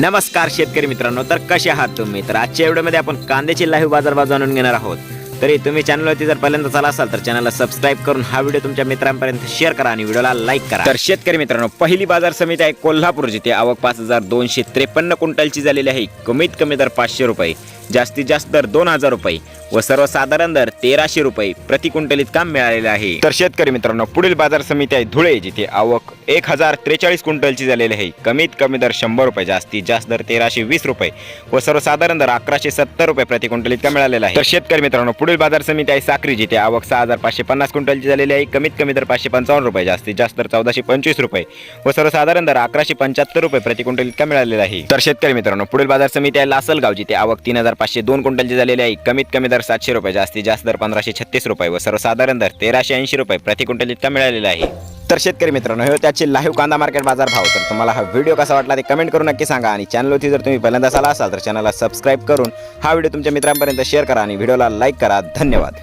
नमस्कार शेतकरी मित्रांनो तर कसे आहात तुम्ही? तर आजच्या व्हिडिओमध्ये आपण कांद्याची लाईव्ह बाजारभाव जाणून घेणार आहोत. तरी तुम्ही चॅनलवरती जर पहिल्यांदा चाला असाल तर चॅनलला सबस्क्राईब करून हा व्हिडिओ तुमच्या मित्रांपर्यंत शेअर करा आणि व्हिडिओला लाईक करा. तर शेतकरी मित्रांनो पहिली बाजार समिती आहे कोल्हापूर जिथे आवक पाच हजार दोनशे त्रेपन्न क्विंटलची झालेली आहे. कमीत कमी दर पाचशे रुपये. जास्तीत जास्त दर दोन हजार रुपये व सर्वसाधारण दर तेराशे रुपये प्रति क्विंटल इतका मिळालेला आहे. तर शेतकरी मित्रांनो पुढील बाजार समिती आहे धुळे जिथे आवक एक हजार त्रेचाळीस क्विंटलची झालेली आहे. कमीत कमी दर शंभर रुपये जास्तीत जास्त दर तेराशे वीस रुपये व सर्वसाधारण दर अकराशे सत्तर रुपये प्रति क्विंटल इतका मिळालेला आहे. तर शेतकरी मित्रांनो पुढील बाजार समिती आहे साक्री जिथे आवक सहा हजार पाचशे पन्नास क्विंटलची झालेली आहे. कमीत कमी दर पाचशे पंचावन्न रुपये जास्तीत जास्त दर चौदाशे पंचवीस रुपये व सर्वसाधारण दर अकराशे पंच्याहत्तर रुपये प्रति क्विंटल इतका मिळालेला आहे. तर शेतकरी मित्रांनो पुढील बाजार समिती आहे लासलगाव जिथे आवक तीन हजार पाचशे दोन क्विंटलची झालेली आहे. कमीत कमी दर सातशे रुपये जास्तीत जास्त दर पंधराशे छत्तीस रुपये व सर्वसाधारण दर तेराशे ऐंशी रुपये प्रति क्विंटल इतका मिळालेला आहे. तर शेतकरी मित्रांनो हे त्याचे लाईव्ह कांदा मार्केट बाजार भाव. तर तुम्हाला हा व्हिडिओ कसा वाटला ते कमेंट करून नक्की सांगा आणि चॅनलवरती जर तुम्ही पहिल्यांदा आला असाल तर चॅनलला सबस्क्राईब करून हा व्हिडिओ तुमच्या मित्रांपर्यंत शेअर करा आणि व्हिडिओला लाईक करा. धन्यवाद.